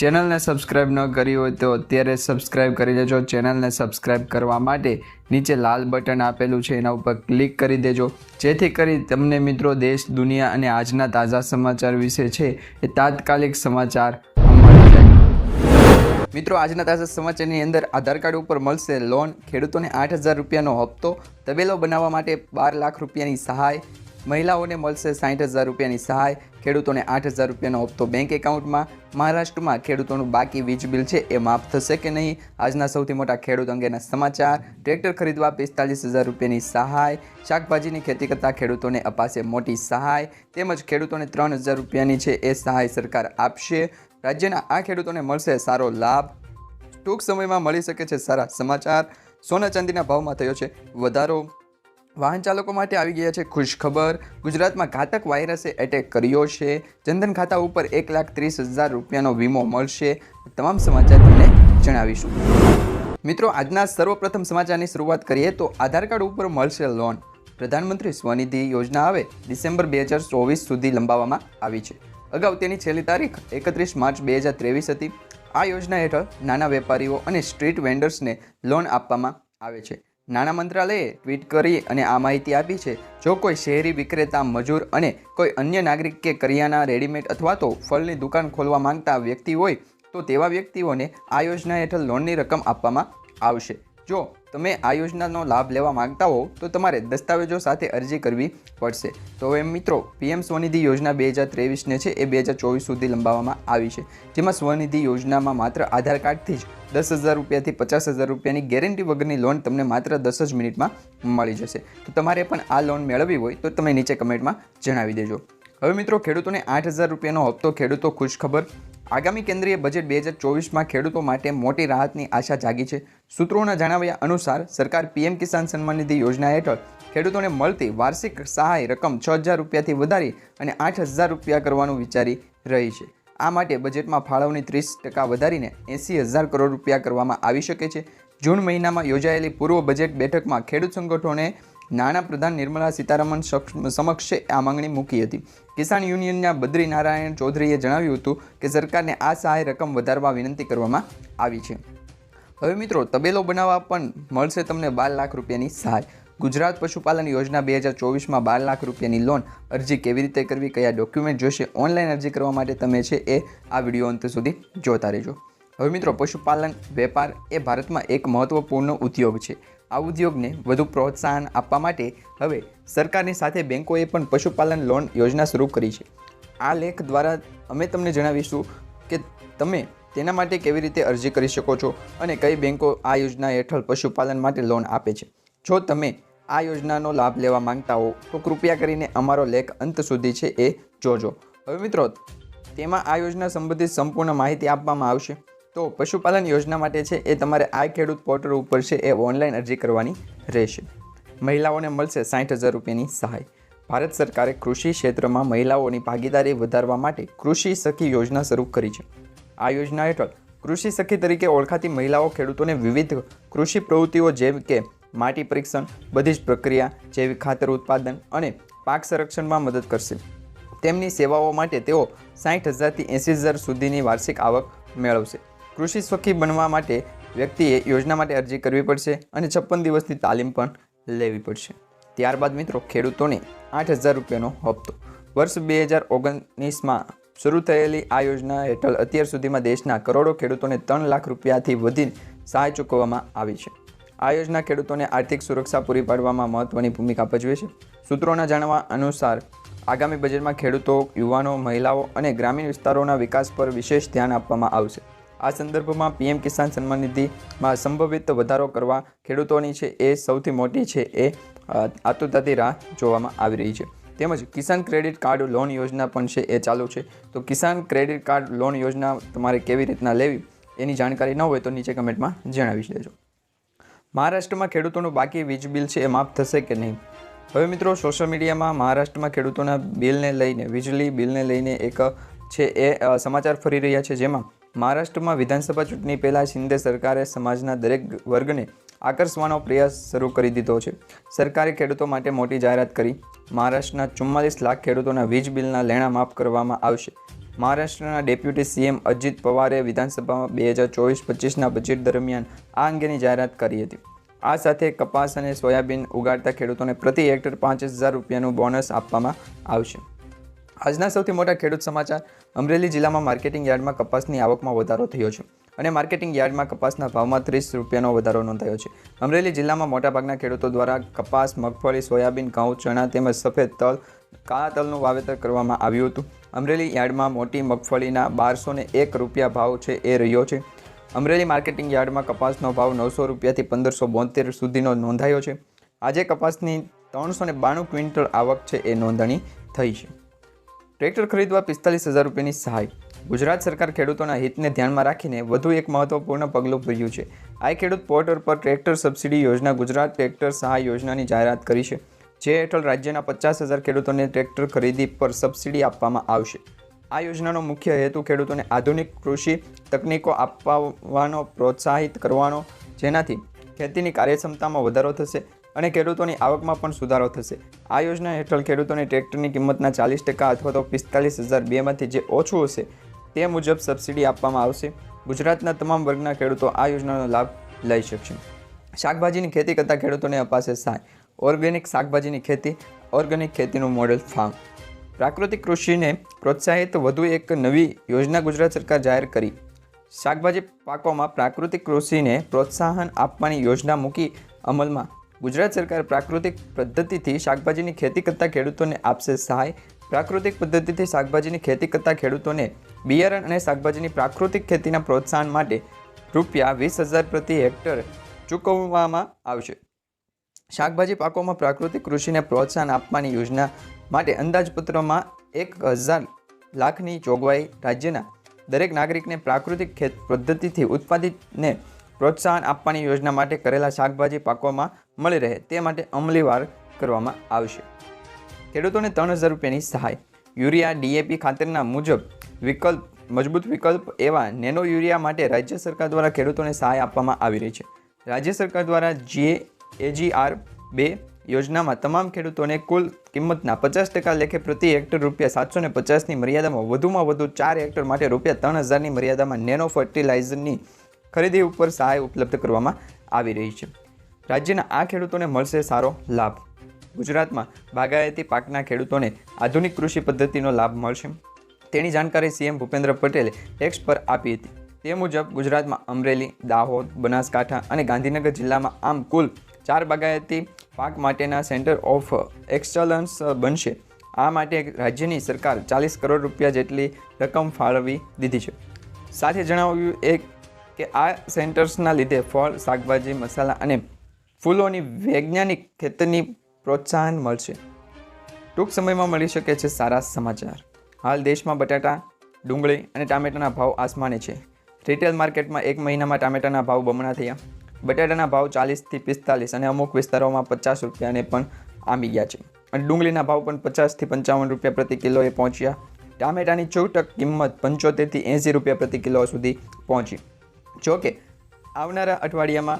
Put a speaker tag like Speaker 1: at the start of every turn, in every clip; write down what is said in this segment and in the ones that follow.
Speaker 1: ચેનલને સબસ્ક્રાઇબ ન કરી હોય તો અત્યારે સબસ્ક્રાઇબ કરી લેજો ચેનલને સબસ્ક્રાઇબ કરવા માટે નીચે લાલ બટન આપેલું છે, એના ઉપર ક્લિક કરી દેજો. જેથી કરી તમને મિત્રો દેશ, દુનિયા અને આજના તાજા સમાચાર વિશે છે એ તાત્કાલિક સમાચાર મિત્રો, આજના તાજા સમાચારની અંદર આધાર કાર્ડ ઉપર મળશે લોન. ખેડૂતોને આઠ હજાર રૂપિયાનો હપ્તો. તબેલો બનાવવા માટે બાર લાખ રૂપિયાની સહાય. મહિલાઓને મળશે સાઠ હજાર રૂપિયાની સહાય. ખેડૂતોને આઠ હજાર રૂપિયાનો હપ્તો બેંક એકાઉન્ટમાં મહારાષ્ટ્રમાં ખેડૂતોનું બાકી વીજ બિલ છે, એ માફ થશે કે નહીં? આજના સૌથી મોટા ખેડૂત અંગેના સમાચાર. ટ્રેક્ટર ખરીદવા પિસ્તાલીસ હજાર રૂપિયાની સહાય. શાકભાજીની ખેતી કરતા ખેડૂતોને અપાશે મોટી સહાય. તેમજ ખેડૂતોને ત્રણ હજાર રૂપિયાની છે, એ સહાય સરકાર આપશે. રાજ્યના આ ખેડૂતોને મળશે સારો લાભ. ટૂંક સમયમાં મળી શકે છે સારા સમાચાર. સોના ચાંદીના ભાવમાં થયો છે વધારો. વાહન ચાલકો માટે આવી ગયા છે ખુશ ખબર ગુજરાતમાં ઘાતક વાયરસે એટેક કર્યો છે. જનધન ખાતા ઉપર એક લાખ ત્રીસ હજાર રૂપિયાનો વીમો મળશે. તમામ સમાચાર તમને જણાવીશું. મિત્રો, આજના સર્વપ્રથમ સમાચારની શરૂઆત કરીએ તો આધાર કાર્ડ ઉપર મળશે લોન પ્રધાનમંત્રી સ્વનિધિ યોજના આવે ડિસેમ્બર બે હજાર ચોવીસ સુધી લંબાવવામાં આવી છે. અગાઉ તેની છેલ્લી તારીખ એકત્રીસ માર્ચ બે હજાર ત્રેવીસ હતી. આ યોજના હેઠળ નાના વેપારીઓ અને સ્ટ્રીટ વેન્ડર્સને લોન આપવામાં આવે છે. નાણાં મંત્રાલયે ટ્વીટ કરી અને આ માહિતી આપી છે, જો કોઈ શહેરી વિક્રેતા, મજૂર અને કોઈ અન્ય નાગરિક કે કરિયાના રેડીમેડ અથવા તો ફળની દુકાન ખોલવા માંગતા વ્યક્તિ હોય, તો તેવા વ્યક્તિઓને આ યોજના હેઠળ લોનની રકમ આપવામાં આવશે. જો તમે આ યોજનાનો લાભ લેવા માંગતા હો તો તમારે દસ્તાવેજો સાથે અરજી કરવી પડશે. તો હવે મિત્રો, પીએમ સ્વનિધિ યોજના બે હજાર ત્રેવીસને છે, એ બે હજાર ચોવીસ સુધી લંબાવવામાં આવી છે. જેમાં સ્વનિધિ યોજનામાં માત્ર આધાર કાર્ડથી જ દસ હજાર રૂપિયાથી પચાસ હજાર રૂપિયાની ગેરંટી વગરની લોન તમને માત્ર દસ જ મિનિટમાં મળી જશે. તો તમારે પણ આ લોન મેળવવી હોય, તો તમે નીચે કમેન્ટમાં જણાવી દેજો. હવે મિત્રો, ખેડૂતોને આઠ હજાર રૂપિયાનો હપ્તો, ખેડૂતો ખુશખબર આગામી કેન્દ્રીય બજેટ બે હજાર ચોવીસમાં ખેડૂતો માટે મોટી રાહતની આશા જાગી છે. સૂત્રોના જણાવ્યા અનુસાર, સરકાર પીએમ કિસાન સન્માન નિધિ યોજના હેઠળ ખેડૂતોને મળતી વાર્ષિક સહાય રકમ છ હજાર રૂપિયાથી વધારી અને આઠ હજાર રૂપિયા કરવાનું વિચારી રહી છે. આ માટે બજેટમાં ફાળવણી ત્રીસ ટકા વધારીને એંસી હજાર કરોડ રૂપિયા કરવામાં આવી શકે છે. જૂન મહિનામાં યોજાયેલી પૂર્વ બજેટ બેઠકમાં ખેડૂત સંગઠનોને નાણાં પ્રધાન નિર્મલા સીતારામન સમક્ષ આ માંગણી મૂકી હતી. કિસાન યુનિયનના બદ્રી નારાયણ ચૌધરીએ જણાવ્યું હતું કે સરકારને આ સહાય રકમ વધારવા વિનંતી કરવામાં આવી છે. હવે મિત્રો, તબેલો બનાવવા પણ મળશે તમને બાર લાખ રૂપિયાની સહાય. ગુજરાત પશુપાલન યોજના બે હજાર ચોવીસમાં બાર લાખ રૂપિયાની લોન અરજી કેવી રીતે કરવી, કયા ડોક્યુમેન્ટ જોશે ઓનલાઈન અરજી કરવા માટે તમે છે એ આ વીડિયો અંત સુધી જોતા રહેજો. હવે મિત્રો, પશુપાલન, વેપાર એ ભારતમાં એક મહત્વપૂર્ણ ઉદ્યોગ છે. આ ઉદ્યોગને વધુ પ્રોત્સાહન આપવા માટે હવે સરકારની સાથે બેંકોએ પણ પશુપાલન લોન યોજના શરૂ કરી છે. આ લેખ દ્વારા અમે તમને જણાવીશું કે તમે તેના માટે કેવી રીતે અરજી કરી શકો છો અને કઈ બેંકો આ યોજના હેઠળ પશુપાલન માટે લોન આપે છે. જો તમે આ યોજનાનો લાભ લેવા માંગતા હો, તો કૃપયા કરીને અમારો લેખ અંત સુધી છે એ જોજો. હવે મિત્રો, તેમાં આ યોજના સંબંધિત સંપૂર્ણ માહિતી આપવામાં આવશે. તો પશુપાલન યોજના માટે છે એ તમારે આ ખેડૂત પોર્ટલ ઉપર છે એ ઓનલાઈન અરજી કરવાની રહેશે. મહિલાઓને મળશે સાઠ હજાર રૂપિયાની સહાય. ભારત સરકારે કૃષિ ક્ષેત્રમાં મહિલાઓની ભાગીદારી વધારવા માટે કૃષિ સખી યોજના શરૂ કરી છે. આ યોજના હેઠળ કૃષિ સખી તરીકે ઓળખાતી મહિલાઓ ખેડૂતોને વિવિધ કૃષિ પ્રવૃત્તિઓ જેમ કે માટી પરીક્ષણ, બધી જ પ્રક્રિયા જૈવિક ખાતર ઉત્પાદન અને પાક સંરક્ષણમાં મદદ કરશે. તેમની સેવાઓ માટે તેઓ સાઠ હજારથી એંસી હજાર સુધીની વાર્ષિક આવક મેળવશે. કૃષિ સખી બનવા માટે વ્યક્તિએ યોજના માટે અરજી કરવી પડશે અને છપ્પન દિવસની તાલીમ પણ લેવી પડશે. ત્યારબાદ મિત્રો, ખેડૂતોને આઠ હજાર રૂપિયાનો હપ્તો. વર્ષ બે હજાર ઓગણીસમાં શરૂ થયેલી આ યોજના હેઠળ અત્યાર સુધીમાં દેશના કરોડો ખેડૂતોને ત્રણ લાખ રૂપિયાથી વધી સહાય ચૂકવવામાં આવી છે. આ યોજના ખેડૂતોને આર્થિક સુરક્ષા પૂરી પાડવામાં મહત્વની ભૂમિકા ભજવે છે. સૂત્રોના જાણવા અનુસાર, આગામી બજેટમાં ખેડૂતો, યુવાનો, મહિલાઓ અને ગ્રામીણ વિસ્તારોના વિકાસ પર વિશેષ ધ્યાન આપવામાં આવશે. આ સંદર્ભમાં પીએમ કિસાન સન્માન નિધિમાં સંભવિત વધારો કરવા ખેડૂતોની છે એ સૌથી મોટી છે એ આતુરતાથી રાહ જોવામાં આવી રહી છે. તેમજ કિસાન ક્રેડિટ કાર્ડ લોન યોજના પણ છે એ ચાલુ છે. તો કિસાન ક્રેડિટ કાર્ડ લોન યોજના તમારે કેવી રીતના લેવી એની જાણકારી ન હોય તો નીચે કમેન્ટમાં જણાવી દેજો. મહારાષ્ટ્રમાં ખેડૂતોનું બાકી વીજ બિલ છે એ માફ થશે કે નહીં? હવે મિત્રો સોશિયલ મીડિયામાં મહારાષ્ટ્રમાં ખેડૂતોના બિલને લઈને, વીજળી બિલને લઈને એક છે એ સમાચાર ફરી રહ્યા છે જેમાં મહારાષ્ટ્રમાં વિધાનસભા ચૂંટણી પહેલાં શિંદે સરકારે સમાજના દરેક વર્ગને આકર્ષવાનો પ્રયાસ શરૂ કરી દીધો છે. સરકારે ખેડૂતો માટે મોટી જાહેરાત કરી. મહારાષ્ટ્રના ચુમ્માલીસ લાખ ખેડૂતોના વીજ બિલના લેણા માફ કરવામાં આવશે. મહારાષ્ટ્રના ડેપ્યુટી સીએમ અજીત પવારે વિધાનસભામાં બે હજાર ચોવીસ પચીસના બજેટ દરમિયાન આ અંગેની જાહેરાત કરી હતી. આ સાથે કપાસ અને સોયાબીન ઉગાડતા ખેડૂતોને પ્રતિ હેક્ટર પાંચ હજાર રૂપિયાનું બોનસ આપવામાં આવશે. આજના સૌથી મોટા ખેડૂત સમાચાર, અમરેલી જિલ્લામાં માર્કેટિંગ યાર્ડમાં કપાસની આવકમાં વધારો થયો છે અને માર્કેટિંગ યાર્ડમાં કપાસના ભાવમાં ત્રીસ રૂપિયાનો વધારો નોંધાયો છે. અમરેલી જિલ્લામાં મોટાભાગના ખેડૂતો દ્વારા કપાસ, મગફળી, સોયાબીન, ઘઉં, ચણા તેમજ સફેદ તલ, કાળા તલનું વાવેતર કરવામાં આવ્યું હતું. અમરેલી યાર્ડમાં મોટી મગફળીના બારસો એક રૂપિયા ભાવ છે એ રહ્યો છે. અમરેલી માર્કેટિંગ યાર્ડમાં કપાસનો ભાવ નવસો રૂપિયાથી પંદરસો બોતેર સુધીનો નોંધાયો છે. આજે કપાસની ત્રણસો ને બાણું ક્વિન્ટલ આવક છે એ નોંધણી થઈ છે. ટ્રેક્ટર ખરીદવા પિસ્તાલીસ હજાર રૂપિયાની સહાય. ગુજરાત સરકાર ખેડૂતોના હિતને ધ્યાનમાં રાખીને વધુ એક મહત્વપૂર્ણ પગલું ભર્યું છે. આ ખેડૂત પોર્ટલ પર ટ્રેક્ટર સબસિડી યોજના ગુજરાત ટ્રેક્ટર સહાય યોજનાની જાહેરાત કરી છે, જે હેઠળ રાજ્યના પચાસ હજાર ખેડૂતોને ટ્રેક્ટર ખરીદી પર સબસિડી આપવામાં આવશે. આ યોજનાનો મુખ્ય હેતુ ખેડૂતોને આધુનિક કૃષિ તકનીકો આપવાનો, પ્રોત્સાહિત કરવાનો, જેનાથી ખેતીની કાર્યક્ષમતામાં વધારો થશે અને ખેડૂતોની આવકમાં પણ સુધારો થશે. આ યોજના હેઠળ ખેડૂતોને ટ્રેક્ટરની કિંમતના ચાલીસ ટકા અથવા તો પિસ્તાલીસ હજાર બેમાંથી જે ઓછું હશે, તે મુજબ સબસિડી આપવામાં આવશે. ગુજરાતના તમામ વર્ગના ખેડૂતો આ યોજનાનો લાભ લઈ શકશે. શાકભાજીની ખેતી કરતા ખેડૂતોને અપાશે સહાય. ઓર્ગેનિક શાકભાજીની ખેતી, ઓર્ગેનિક ખેતીનું મોડેલ ફાર્મ. પ્રાકૃતિક કૃષિને પ્રોત્સાહિત વધુ એક નવી યોજના ગુજરાત સરકાર જાહેર કરી. શાકભાજી પાકોમાં પ્રાકૃતિક કૃષિને પ્રોત્સાહન આપવાની યોજના મૂકી અમલમાં ગુજરાત સરકાર પ્રાકૃતિક પદ્ધતિથી શાકભાજીની ખેતી કરતા ખેડૂતોને આપશે સહાય. પ્રાકૃતિક પદ્ધતિથી શાકભાજીની ખેતી કરતા ખેડૂતોને બિયારણ અને શાકભાજીની પ્રાકૃતિક ખેતીના પ્રોત્સાહન માટે રૂપિયા વીસ હજાર પ્રતિ હેક્ટર ચૂકવવામાં આવશે. શાકભાજી પાકોમાં પ્રાકૃતિક કૃષિને પ્રોત્સાહન આપવાની યોજના માટે અંદાજપત્રમાં એક હજાર લાખની જોગવાઈ રાજ્યના દરેક નાગરિકને પ્રાકૃતિક ખેત પદ્ધતિથી ઉત્પાદિતને પ્રોત્સાહન આપવાની યોજના માટે કરેલા શાકભાજી પાકોમાં મળી રહે તે માટે અમલીવાર કરવામાં આવશે. ખેડૂતોને ત્રણ હજાર રૂપિયાની સહાય. યુરિયા ડીએપી ખાતરના મુજબ વિકલ્પ, મજબૂત વિકલ્પ એવા નેનો યુરિયા માટે રાજ્ય સરકાર દ્વારા ખેડૂતોને સહાય આપવામાં આવી રહી છે. રાજ્ય સરકાર દ્વારા જે એજીઆર બે યોજનામાં તમામ ખેડૂતોને કુલ કિંમતના પચાસ ટકા લેખે પ્રતિ હેક્ટર રૂપિયા સાતસો ને પચાસની મર્યાદામાં વધુમાં વધુ ચાર હેક્ટર માટે રૂપિયા ત્રણ હજારની મર્યાદામાં નેનો ફર્ટિલાઇઝરની ખરીદી ઉપર સહાય ઉપલબ્ધ કરવામાં આવી રહી છે. રાજ્યના આ ખેડૂતોને મળશે સારો લાભ. ગુજરાતમાં બાગાયતી પાકના ખેડૂતોને આધુનિક કૃષિ પદ્ધતિનો લાભ મળશે. તેની જાણકારી સીએમ ભૂપેન્દ્ર પટેલે ટેક્સ પર આપી હતી. તે મુજબ, ગુજરાતમાં અમરેલી, દાહોદ, બનાસકાંઠા અને ગાંધીનગર જિલ્લામાં આમ કુલ ચાર બાગાયતી પાક માટેના સેન્ટર ઓફ એક્સલન્સ બનશે. આ માટે રાજ્યની સરકાર ચાલીસ કરોડ રૂપિયા જેટલી રકમ ફાળવી દીધી છે. સાથે જણાવ્યું એક કે આ સેન્ટર્સના લીધે ફળ, શાકભાજી, મસાલા અને ફૂલોની વૈજ્ઞાનિક ખેતરની પ્રોત્સાહન મળશે. ટૂંક સમયમાં મળી શકે છે સારા સમાચાર. હાલ દેશમાં બટાટા, ડુંગળી અને ટામેટાના ભાવ આસમાને છે. રિટેલ માર્કેટમાં એક મહિનામાં ટામેટાના ભાવ બમણા થયા. બટાટાના ભાવ ચાલીસથી પિસ્તાલીસ અને અમુક વિસ્તારોમાં પચાસ રૂપિયાને પણ આંબી ગયા છે. અને ડુંગળીના ભાવ પણ પચાસથી પંચાવન રૂપિયા પ્રતિ કિલોએ પહોંચ્યા. ટામેટાની ચોટક કિંમત પંચોતેરથી એંસી રૂપિયા પ્રતિ કિલો સુધી પહોંચી. જોકે આવનારા અઠવાડિયામાં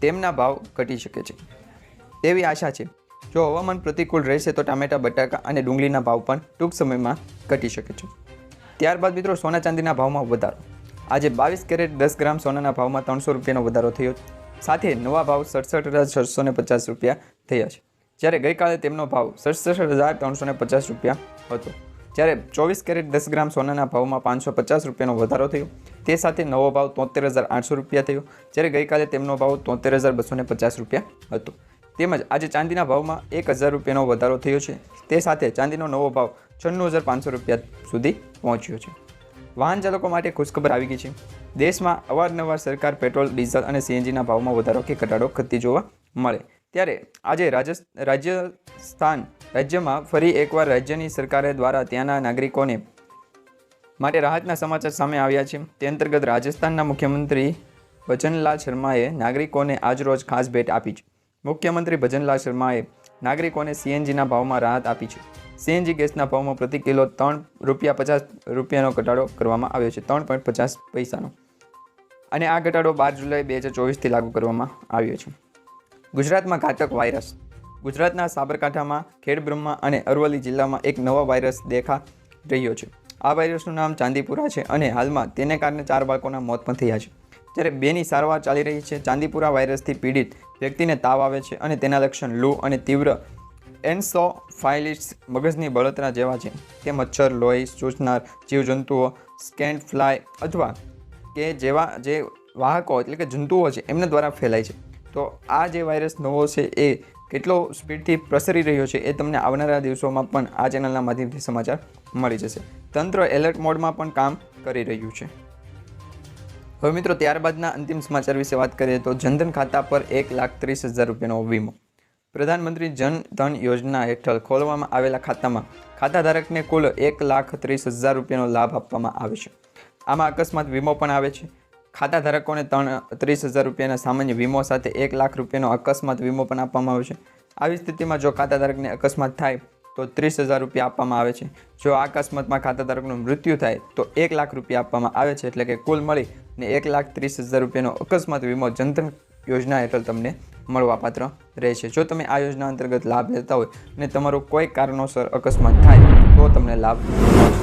Speaker 1: તેમના ભાવ ઘટી શકે છે. તેવી આશા છે. જો હવામાન પ્રતિકૂળ રહેશે તો ટામેટા, બટાકા અને ડુંગળીના ભાવ પણ ટૂંક સમયમાં ઘટી શકે છે. ત્યારબાદ મિત્રો, સોના ચાંદીના ભાવમાં વધારો. આજે બાવીસ કેરેટ દસ ગ્રામ સોનાના ભાવમાં ત્રણસો રૂપિયાનો વધારો થયો સાથે નવા ભાવ સડસઠ હજાર છસો ને પચાસ રૂપિયા થયા છે. જ્યારે ગઈકાલે તેમનો ભાવ સડસઠ હજાર ત્રણસો ને પચાસ રૂપિયા હતો. જ્યારે ચોવીસ કેરેટ દસ ગ્રામ સોનાના ભાવમાં પાંચસો પચાસ રૂપિયાનો વધારો થયો, તે સાથે નવો ભાવ તોતેર હજાર આઠસો રૂપિયા થયો, જ્યારે ગઈકાલે તેમનો ભાવ તોતેર હજાર બસો પચાસ રૂપિયા હતો. તેમજ આજે ચાંદીના ભાવમાં એક હજાર રૂપિયાનો વધારો થયો છે, તે સાથે ચાંદીનો નવો ભાવ છન્નું હજાર પાંચસો રૂપિયા સુધી પહોંચ્યો છે. વાહન ચાલકો માટે ખુશખબર આવી ગઈ છે. દેશમાં અવારનવાર સરકાર પેટ્રોલ, ડીઝલ અને સીએનજીના ભાવમાં વધારો કે ઘટાડો કરતી જોવા મળે. ત્યારે આજે રાજસ્થ રાજસ્થાન રાજ્યમાં ફરી એકવાર રાજ્યની સરકારે દ્વારા ત્યાંના નાગરિકોને માટે રાહતના સમાચાર સામે આવ્યા છે. તે અંતર્ગત રાજસ્થાનના મુખ્યમંત્રી ભજનલાલ શર્માએ નાગરિકોને આજરોજ ખાસ ભેટ આપી છે. મુખ્યમંત્રી ભજનલાલ શર્માએ નાગરિકોને સીએનજીના ભાવમાં રાહત આપી છે. સીએનજી ગેસના ભાવમાં પ્રતિ કિલો ત્રણ રૂપિયા પચાસ રૂપિયાનો ઘટાડો કરવામાં આવ્યો છે. ત્રણ પોઈન્ટ પચાસ પૈસાનો. અને આ ઘટાડો બાર જુલાઈ બે હજાર ચોવીસથી લાગુ કરવામાં આવ્યો છે. ગુજરાતમાં ઘાતક વાયરસ. ગુજરાતના સાબરકાંઠામાં, ખેડબ્રહ્મા અને અરવલ્લી જિલ્લામાં એક નવો વાયરસ દેખા રહ્યો છે. આ વાયરસનું નામ ચાંદીપુરા છે અને હાલમાં તેને કારણે ચાર બાળકોના મોત પણ થયા છે. જ્યારે બેની સારવાર ચાલી રહી છે, ચાંદીપુરા વાયરસથી પીડિત વ્યક્તિને તાવ આવે છે અને તેના લક્ષણ લૂ અને તીવ્ર એન્સોફાઇલિસ મગજની બળતરા જેવા છે. તે મચ્છર લોહી ચૂસનાર જીવજંતુઓ સ્કેન્ડ ફ્લાય અથવા કે જેવા જે વાહકો એટલે કે જંતુઓ છે, એમના દ્વારા ફેલાય છે. તો આ જે વાયરસ નવો છે એ કેટલો સ્પીડથી પ્રસરી રહ્યો છે એ તમને આવનારા દિવસોમાં પણ આ ચેનલના માધ્યમથી સમાચાર મળી જશે. તંત્ર એલર્ટ મોડમાં પણ કામ કરી રહ્યું છે. હવે મિત્રો ત્યારબાદના અંતિમ સમાચાર વિશે વાત કરીએ તો જનધન ખાતા પર એક લાખ ત્રીસ હજાર રૂપિયાનો વીમો. પ્રધાનમંત્રી જન ધન યોજના હેઠળ ખોલવામાં આવેલા ખાતામાં ખાતાધારકને કુલ એક લાખ ત્રીસ હજાર રૂપિયાનો લાભ આપવામાં આવે છે. આમાં અકસ્માત વીમો પણ આવે છે. ખાતા ધારકોને ત્રણ, ત્રીસ હજાર રૂપિયાના સામાન્ય વીમો સાથે એક લાખ રૂપિયાનો અકસ્માત વીમો પણ આપવામાં આવે છે. આવી સ્થિતિમાં જો ખાતાધારકને અકસ્માત થાય, તો ત્રીસ હજાર રૂપિયા આપવામાં આવે છે. જો આ અકસ્માતમાં ખાતાધારકનું મૃત્યુ થાય, તો એક લાખ રૂપિયા આપવામાં આવે છે. એટલે કે કુલ મળી ને એક લાખ ત્રીસ હજાર રૂપિયાનો અકસ્માત વીમો જનધન યોજના હેઠળ તમને મળવાપાત્ર રહેશે. જો તમે આ યોજના અંતર્ગત લાભ લેતા હોય અને તમારું કોઈ કારણોસર અકસ્માત થાય, તો તમને લાભ મળશે.